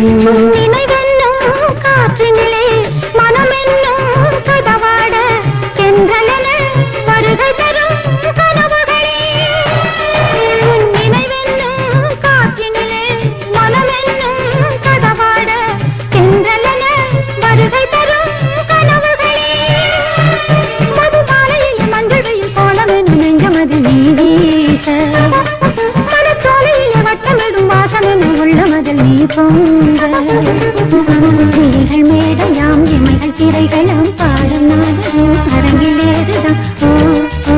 你。இமைகள் பாடும் நாடகம் அரங்கிலேறுதான் ஓ ஓ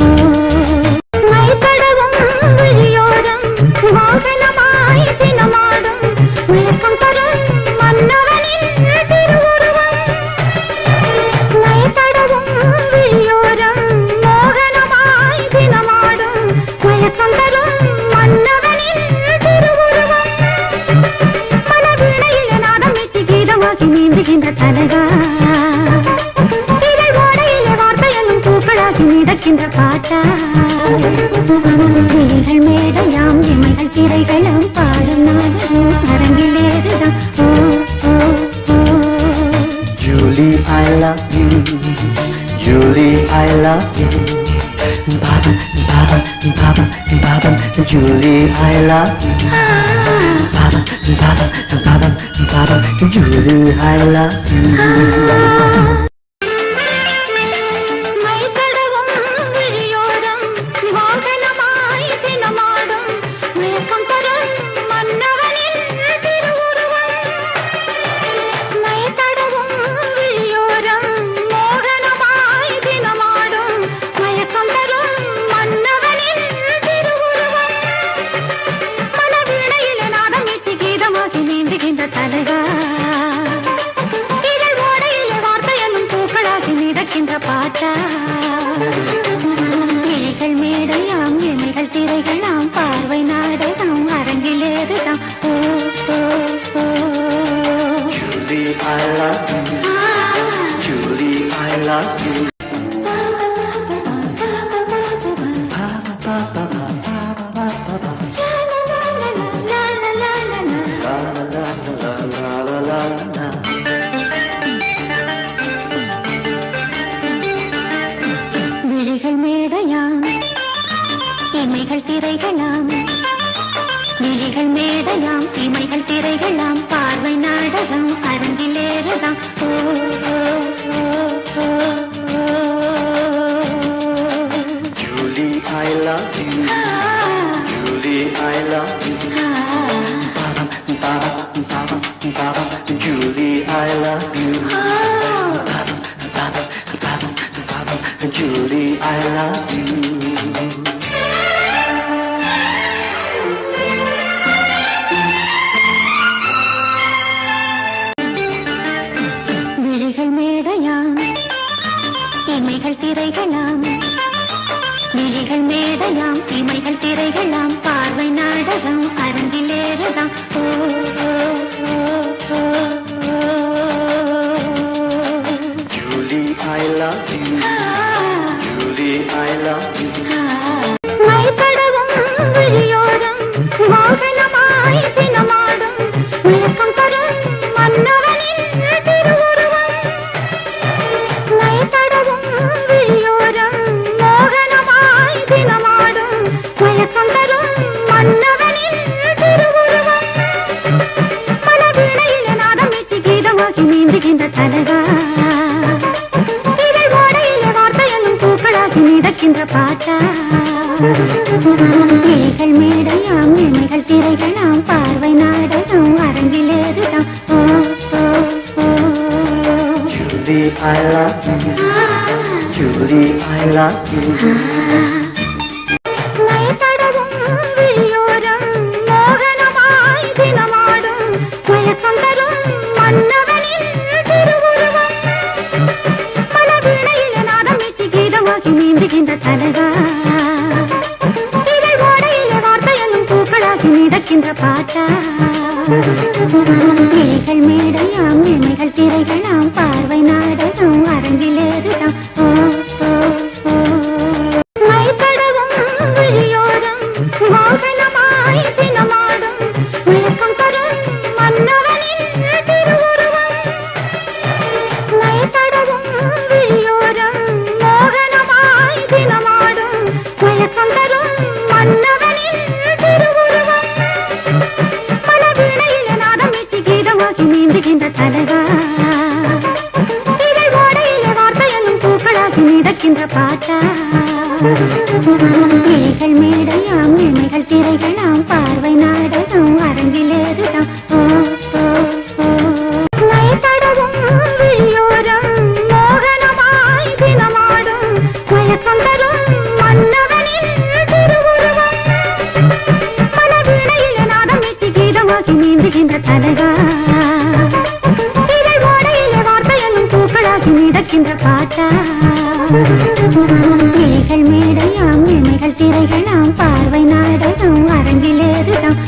ஓ. விழியோரம் மோகனமாய் தினமாடும் தரும் மன்னவனின் திருவுருவம். விழியோரம் மோகனமாய் தினமாடும் தரும் மன்னவனின் திருவுருவம். வெட்டி கீதமாக்கி நீந்துகின்ற மிதக்கின்ற பாட்டா விழிகள் மேடையாம் இமைகள் திரைகளும் பாடும் நாடகம் அரங்கில் ஏறுதான் ஓ oh O Julie, I love you. Julie, I love you. Papa, Papa, Papa, Papa, Julie, I love you. Papa, Papa, Papa, Papa, Julie, I love you. மிதக்கின்ற இமைகள் திரைகளாம் விழிகள் மேடையாம் இமைகள் திரைகளாம் பார்வை நாடகம் அரங்கிலேறுதாம் ஓ oh, oh, oh, O. Julie, I love you. Ah, Julie, I love you. Julie, I love you. மேடையாம் இமைகள் திரைகளாம் பார்வை நாடகம் அரங்கிலேறுதாம் ஓ ஓ, ஓ, ஓ, ஓ. Julie, மிதக்கின்ற பாட்டா? கிளிகள் மேடையாம் இமைகள் திரைகளாம் பார்வை நாடகம் அரங்கிலேறுதாம் ஓ oh O. Julie, I love you. Julie, I love you. மிதக்கின்ற பாட்டா. கிளிகள் மேடையாம் இமைகள் மீட்டி நீந்துகின்ற தலகா இதை ஓடையிலே வார்த்தை என்னும் பூக்களாகி மிதக்கின்ற பாட்டா. கிளிகள் மேடையாம் இமைகள் திரைகளாம் பார்வை நாடகம் அரங்கிலேறுதாம். நீந்துகின்ற தலகா மிதக்கின்ற பாட்டா? கிளிகள் மேடையாம் இமைகள் திரைகளாம் பார்வை நாடகம் அரங்கிலேறுதாம்